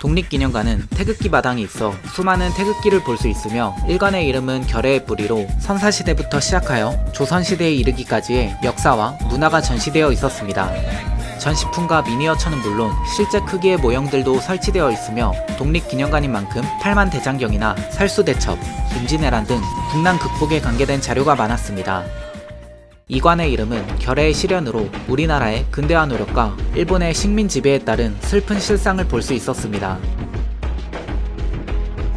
독립기념관은 태극기 마당이 있어 수많은 태극기를 볼 수 있으며 일관의 이름은 결의의 뿌리로 선사시대부터 시작하여 조선시대에 이르기까지의 역사와 문화가 전시되어 있었습니다. 전시품과 미니어처는 물론 실제 크기의 모형들도 설치되어 있으며 독립기념관인 만큼 팔만 대장경이나 살수대첩, 임진왜란 등 국난 극복에 관계된 자료가 많았습니다. 이관의 이름은 결의의 실현으로 우리나라의 근대화 노력과 일본의 식민 지배에 따른 슬픈 실상을 볼 수 있었습니다.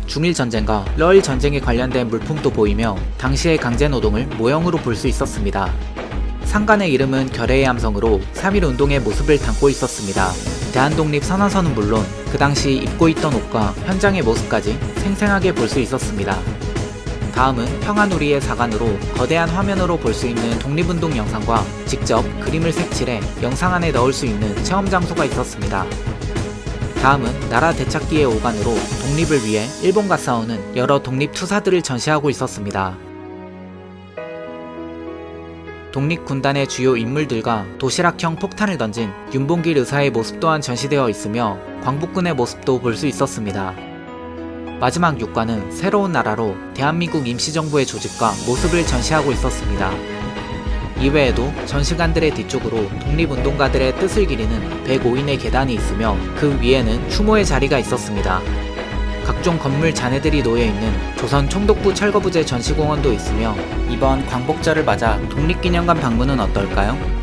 중일 전쟁과 러일 전쟁에 관련된 물품도 보이며 당시의 강제 노동을 모형으로 볼 수 있었습니다. 상관의 이름은 결의의 함성으로 3.1 운동의 모습을 담고 있었습니다. 대한독립 선언서는 물론 그 당시 입고 있던 옷과 현장의 모습까지 생생하게 볼 수 있었습니다. 다음은 평화누리의 사관으로 거대한 화면으로 볼 수 있는 독립운동 영상과 직접 그림을 색칠해 영상 안에 넣을 수 있는 체험 장소가 있었습니다. 다음은 나라 대찾기의 오간으로 독립을 위해 일본과 싸우는 여러 독립투사들을 전시하고 있었습니다. 독립군단의 주요 인물들과 도시락형 폭탄을 던진 윤봉길 의사의 모습 또한 전시되어 있으며 광복군의 모습도 볼 수 있었습니다. 마지막 6관은 새로운 나라로 대한민국 임시정부의 조직과 모습을 전시하고 있었습니다. 이외에도 전시관들의 뒤쪽으로 독립운동가들의 뜻을 기리는 105인의 계단이 있으며 그 위에는 추모의 자리가 있었습니다. 각종 건물 잔해들이 놓여있는 조선 총독부 철거부재 전시공원도 있으며 이번 광복절을 맞아 독립기념관 방문은 어떨까요?